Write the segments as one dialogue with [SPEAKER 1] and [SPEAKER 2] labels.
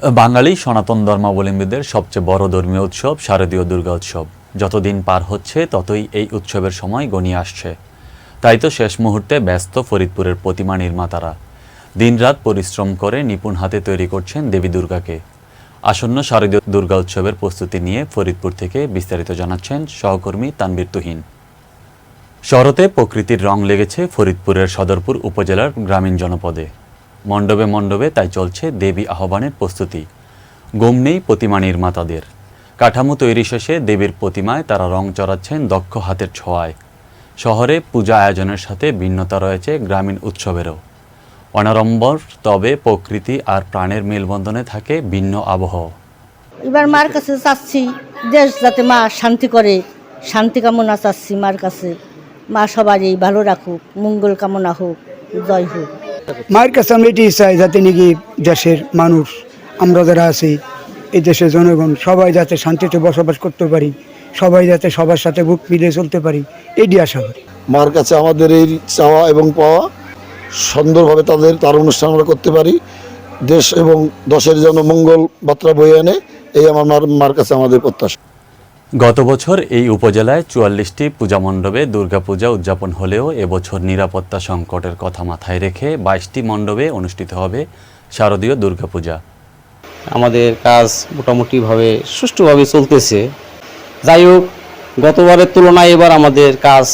[SPEAKER 1] বাঙালি সনাতন ধর্মাবলম্বীদের সবচেয়ে বড় ধর্মীয় উৎসব শারদীয় দুর্গা উৎসব। যতদিন পার হচ্ছে, ততই এই উৎসবের সময় গণিয়ে আসছে। তাই তো শেষ মুহূর্তে ব্যস্ত ফরিদপুরের প্রতিমা নির্মাতারা দিনরাত পরিশ্রম করে নিপুণ হাতে তৈরি করছেন দেবী দুর্গাকে। আসন্ন শারদীয় দুর্গা উৎসবের প্রস্তুতি নিয়ে ফরিদপুর থেকে বিস্তারিত জানাচ্ছেন সহকর্মী তানবীর তুহিন। শরতে প্রকৃতির রং লেগেছে ফরিদপুরের সদরপুর উপজেলার গ্রামীণ জনপদে। মণ্ডপে মণ্ডপে তাই চলছে দেবী আহ্বানের প্রস্তুতি। গম নেই প্রতিমা নির্মাতাদের। কাঠামো তৈরি শেষে দেবীর প্রতিমায় তারা রং চড়াচ্ছেন দক্ষ হাতের ছোঁয়ায়। শহরে পূজা আয়োজনের সাথে ভিন্নতা রয়েছে গ্রামীণ উৎসবেরও। অনারম্বর তবে প্রকৃতি আর প্রাণের মেলবন্ধনে থাকে ভিন্ন আবহাওয়া
[SPEAKER 2] এবার মার কাছে চাচ্ছি, দেশ যাতে মা শান্তি করে। শান্তি কামনা চাচ্ছি মার কাছে। মা সবারই ভালো রাখুক, মঙ্গল কামনা হোক, জয় হোক।
[SPEAKER 3] মায়ের কাছে আমরা এটি চাই যাতে নাকি দেশের মানুষ আমরা যারা আছি এই দেশের জনগণ সবাই যাতে শান্তিতে বসবাস করতে পারি সবাই যাতে সবার সাথে বুক মিলিয়ে চলতে পারি এটি আশা করি।
[SPEAKER 4] মার কাছে আমাদের এই চাওয়া এবং পাওয়া সুন্দরভাবে তাদের তার অনুষ্ঠান আমরা করতে পারি। দেশ এবং দশের জন্য মঙ্গল বার্তা বয়ে আনে এই আমার মার মার কাছে আমাদের প্রত্যাশা।
[SPEAKER 1] গত বছর এই উপজেলায় চুয়াল্লিশটি পূজা মণ্ডপে দুর্গাপূজা উদযাপন হলেও এবছর নিরাপত্তা সংকটের কথা মাথায় রেখে বাইশটি মণ্ডপে অনুষ্ঠিত হবে শারদীয় দুর্গাপূজা।
[SPEAKER 5] আমাদের কাজ মোটামুটিভাবে সুষ্ঠুভাবে চলতেছে। যাই হোক গতবারের তুলনায় এবার আমাদের কাজ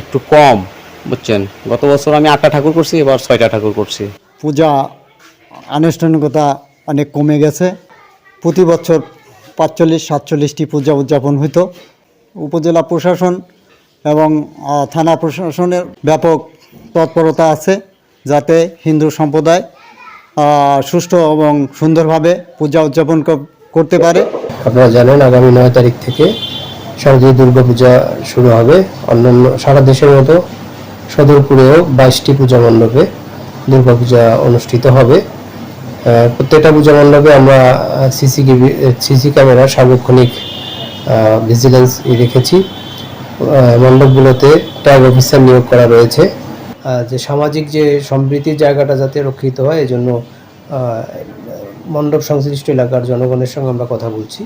[SPEAKER 5] একটু কম বুঝছেন? গত বছর আমি আটটা ঠাকুর করছি এবার ছয়টা ঠাকুর করছি।
[SPEAKER 6] পূজা আনুষ্ঠানিকতা অনেক কমে গেছে। প্রতি বছর পাঁচচল্লিশ, সাতচল্লিশটি পূজা উদযাপন হতো উপজেলা প্রশাসন এবং থানা প্রশাসনের ব্যাপক তৎপরতা আছে যাতে হিন্দু সম্প্রদায় সুষ্ঠু এবং সুন্দরভাবে পূজা উদযাপন করতে পারে।
[SPEAKER 7] আপনারা জানেন, আগামী নয় তারিখ থেকে শারদীয় দুর্গাপূজা শুরু হবে। অন্যান্য, সারা দেশের মতো সদরপুরেও বাইশটি পূজা মণ্ডপে দুর্গাপূজা অনুষ্ঠিত হবে। প্রত্যেকটা পূজা মণ্ডপে আমরা সিসি সিসি ক্যামেরা সার্বক্ষণিক ভিজিলেন্স রেখেছি। মণ্ডপগুলোতে ট্যাগ অফিসার নিয়োগ করা রয়েছে। যে সামাজিক যে সম্প্রীতির জায়গাটা যাতে রক্ষিত হয়, এজন্য মণ্ডপ সংশ্লিষ্ট এলাকার জনগণের সঙ্গে আমরা কথা বলছি।